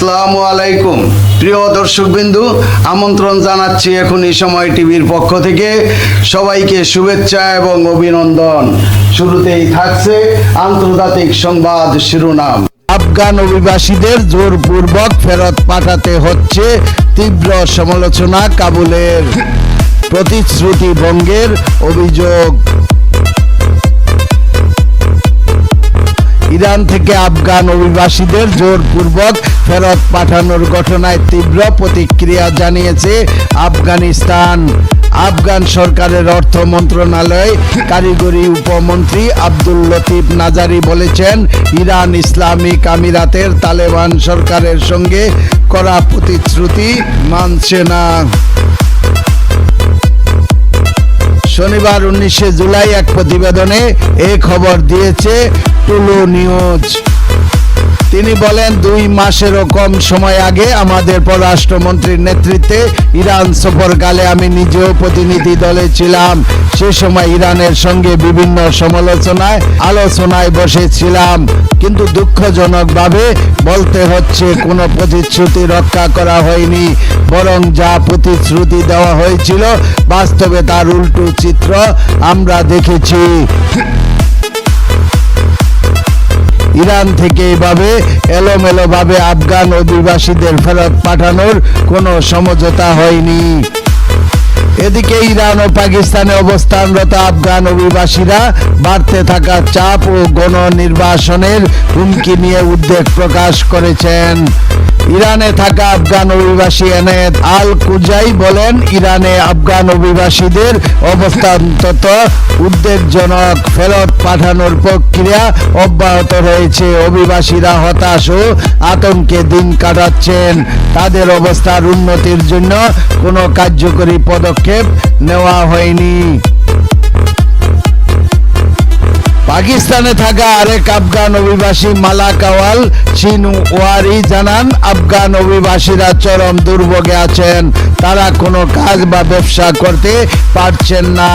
আসসালামু আলাইকুম। প্রিয় দর্শকবিন্দু, আমন্ত্রণ জানাচ্ছি এখন এই সময় টিভির পক্ষ থেকে। সবাইকে শুভেচ্ছা এবং অভিনন্দন। শুরুতেই থাকছে আন্তর্জাতিক সংবাদ শিরোনাম। আফগান অভিবাসীদের জোরপূর্বক ফেরত পাঠাতে হচ্ছে তীব্র সমালোচনা কাবুলের প্রতিশ্রুতি ভঙ্গের অভিযোগ। ইরান থেকে আফগান অভিবাসীদের জোরপূর্বক ফেরত পাঠানোর ঘটনায় তীব্র প্রতিক্রিয়া জানিয়েছে আফগানিস্তান। আফগান সরকারের অর্থ মন্ত্রণালয় কারিগরি উপমন্ত্রী আব্দুল লতিফ নাজারি বলেছেন, ইরান ইসলামিক আমিরাতের তালেবান সরকারের সঙ্গে করা প্রতিশ্রুতি মানছে না। শনিবার উনিশে জুলাই এক প্রতিবেদনে এ খবর দিয়েছে টুলু নিউজ। তিনি বলেন, দুই মাসেরও কম সময় আগে আমাদের পররাষ্ট্রমন্ত্রীর নেতৃত্বে ইরান সফরকালে আমি নিজেও প্রতিনিধি দলে ছিলাম। সে সময় ইরানের সঙ্গে বিভিন্ন সমালোচনায়, আলোচনায় বসেছিলাম। কিন্তু দুঃখজনকভাবে বলতে হচ্ছে, কোনো প্রতিশ্রুতি রক্ষা করা হয়নি। বরং যা প্রতিশ্রুতি দেওয়া হয়েছিল, বাস্তবে তার উল্টো চিত্র আমরা দেখেছি। ইরান থেকে এভাবে এলোমেলোভাবে আফগান অধিবাসীদের ফেরত পাঠানোর কোনো সমঝোতা হয়নি। এদিকে ইরান ও পাকিস্তানে অবস্থানরত আফগান অভিবাসীরা বাড়তে থাকা চাপ ও গণনির্বাসনের হুমকি নিয়ে উদ্বেগ প্রকাশ করেছেন। ইরানে থাকা আফগান অভিবাসী এনায়েত আল কুজাই বলেন, ইরানে আফগান অভিবাসীদের অবস্থান তত উদ্বেগজনক ফেরত পাঠানোর প্রক্রিয়া অব্যাহত রয়েছে। অভিবাসীরা হতাশ ও আতঙ্কে দিন কাটাচ্ছেন। তাদের অবস্থার উন্নতির জন্য কোনো কার্যকরী পদক্ষেপ নেওয়া হয়নি। পাকিস্তানে থাকা আরেক আফগান অভিবাসী মালাকাওয়াল চিনওয়ারি জানান, আফগান অভিবাসীরা চরম দুর্ভোগে আছেন। তারা কোনো কাজ বা ব্যবসা করতে পারছেন না।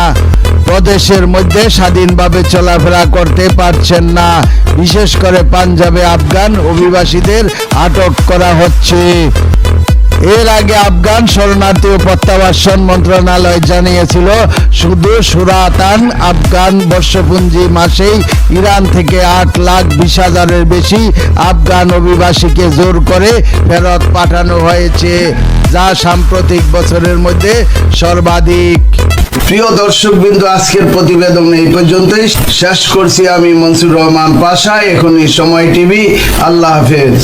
প্রদেশের মধ্যে স্বাধীনভাবে চলাফেরা করতে পারছেন না। বিশেষ করে পাঞ্জাবে আফগান অভিবাসীদের আটক করা হচ্ছে। এর আগে আফগান শরণার্থী ও প্রত্যাবাসন মন্ত্রণালয় জানিয়েছিল, শুধু সুরাতান আফগান বর্ষপুঞ্জি মাসেই ইরান থেকে আট লাখ বিশ হাজারের বেশি আফগান অভিবাসীকে জোর করে ফেরত পাঠানো হয়েছে, যা সাম্প্রতিক বছরের মধ্যে সর্বাধিক। প্রিয় দর্শক বিন্দু আজকের প্রতিবেদন এই পর্যন্তই। শেষ করছি আমি মনসুর রহমান পাশা। এখনই সময় টিভি। আল্লাহ হাফেজ।